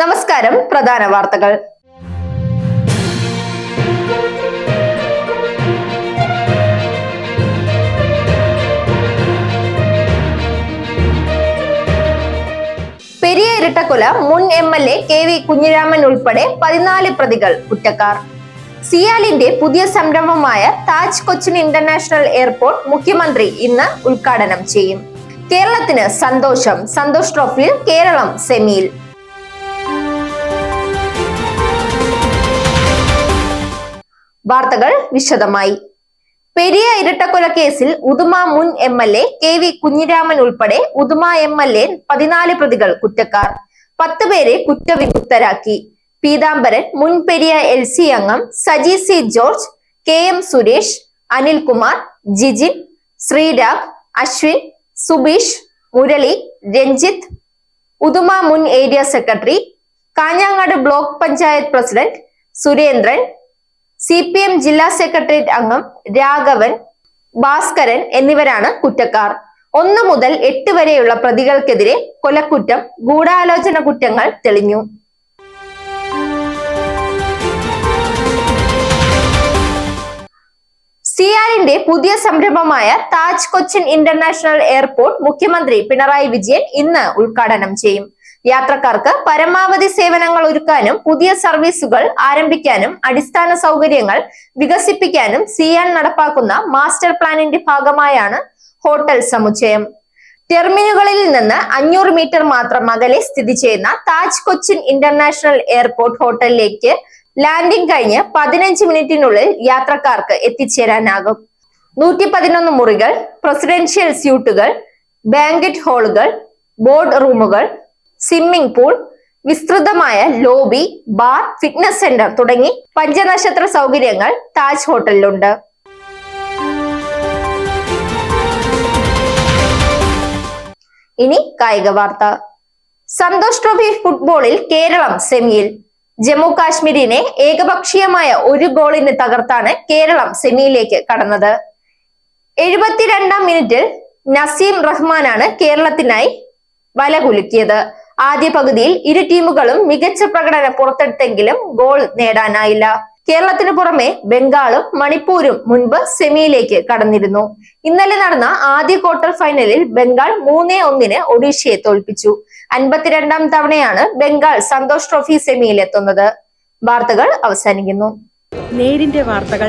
നമസ്കാരം പ്രധാന വാർത്തകൾ. പെരിയ ഇരട്ടക്കൊല മുൻ M L A K V Kunhiraman ഉൾപ്പെടെ പതിനാല് പ്രതികൾ കുറ്റക്കാർ. സിയാലിന്റെ പുതിയ സംരംഭമായ താജ് കൊച്ചിൻ ഇന്റർനാഷണൽ എയർപോർട്ട് മുഖ്യമന്ത്രി ഇന്ന് ഉദ്ഘാടനം ചെയ്യും. കേരളത്തിന് സന്തോഷം സന്തോഷ് ട്രോഫിയിൽ കേരളം സെമിയിൽ. വാർത്തകൾ വിശദമായി. പെരിയ ഇരട്ടക്കൊല കേസിൽ ഉദുമ മുൻ M L A K V Kunhiraman ഉൾപ്പെടെ ഉദുമ എം എൽ എ പതിനാല് പ്രതികൾ കുറ്റക്കാർ. പത്ത് പേരെ കുറ്റവിമുക്തരാക്കി. പീതാംബരൻ മുൻ പെരിയ എൽ സി അംഗം Saji C George K M Suresh Anilkumar Jijin Sreerag Ashwin Subeesh Murali Ranjith Uduma മുൻ area secretary Kanhangad block panchayat president Surendran C P M ജില്ലാ secretariat അംഗം രാഘവൻ ഭാസ്കരൻ എന്നിവരാണ് കുറ്റക്കാർ. ഒന്നു മുതൽ എട്ട് വരെയുള്ള പ്രതികൾക്കെതിരെ കൊലക്കുറ്റം ഗൂഢാലോചന കുറ്റങ്ങൾ തെളിഞ്ഞു. സിയാലിന്റെ പുതിയ സംരംഭമായ താജ് കൊച്ചിൻ ഇന്റർനാഷണൽ എയർപോർട്ട് മുഖ്യമന്ത്രി പിണറായി വിജയൻ ഇന്ന് ഉദ്ഘാടനം ചെയ്യും. യാത്രക്കാർക്ക് പരമാവധി സേവനങ്ങൾ ഒരുക്കാനും പുതിയ സർവീസുകൾ ആരംഭിക്കാനും അടിസ്ഥാന സൗകര്യങ്ങൾ വികസിപ്പിക്കാനും സിയാൻ നടപ്പാക്കുന്ന മാസ്റ്റർ പ്ലാനിന്റെ ഭാഗമായാണ് ഹോട്ടൽ സമുച്ചയം. ടെർമിനുകളിൽ നിന്ന് അഞ്ഞൂറ് മീറ്റർ മാത്രം അകലെ സ്ഥിതി ചെയ്യുന്ന താജ് കൊച്ചിൻ ഇന്റർനാഷണൽ എയർപോർട്ട് ഹോട്ടലിലേക്ക് ലാൻഡിംഗ് കഴിഞ്ഞ് പതിനഞ്ച് മിനിറ്റിനുള്ളിൽ യാത്രക്കാർക്ക് എത്തിച്ചേരാനാകും. നൂറ്റി പതിനൊന്ന് മുറികൾ പ്രസിഡൻഷ്യൽ സ്യൂട്ടുകൾ ബാങ്കറ്റ് ഹാളുകൾ ബോർഡ് റൂമുകൾ സ്വിമ്മിംഗ് പൂൾ വിസ്തൃതമായ ലോബി ബാർ ഫിറ്റ്നസ് സെന്റർ തുടങ്ങി പഞ്ചനക്ഷത്ര സൗകര്യങ്ങൾ താജ് ഹോട്ടലിലുണ്ട്. ഇനി കായിക വാർത്ത. സന്തോഷ് ട്രോഫി ഫുട്ബോളിൽ കേരളം സെമിയിൽ. ജമ്മു കാശ്മീരിനെ ഏകപക്ഷീയമായ ഒരു ഗോളിന് തകർത്താണ് കേരളം സെമിയിലേക്ക് കടന്നത്. എഴുപത്തിരണ്ടാം മിനിറ്റിൽ നസീം റഹ്മാനാണ് കേരളത്തിനായി വല കുലുക്കിയത്. ആദ്യ പകുതിയിൽ ഇരു ടീമുകളും മികച്ച പ്രകടനം പുറത്തെടുത്തെങ്കിലും ഗോൾ നേടാനായില്ല. കേരളത്തിന് പുറമെ ബംഗാളും മണിപ്പൂരും മുൻപ് സെമിയിലേക്ക് കടന്നിരുന്നു. ഇന്നലെ നടന്ന ആദ്യ ക്വാർട്ടർ ഫൈനലിൽ ബംഗാൾ മൂന്നേ ഒന്നിന് ഒഡീഷയെ തോൽപ്പിച്ചു. അൻപത്തിരണ്ടാം തവണയാണ് ബംഗാൾ സന്തോഷ് ട്രോഫി സെമിയിൽ എത്തുന്നത്. വാർത്തകൾ അവസാനിക്കുന്നു. നേരിന്റെ വാർത്തകൾ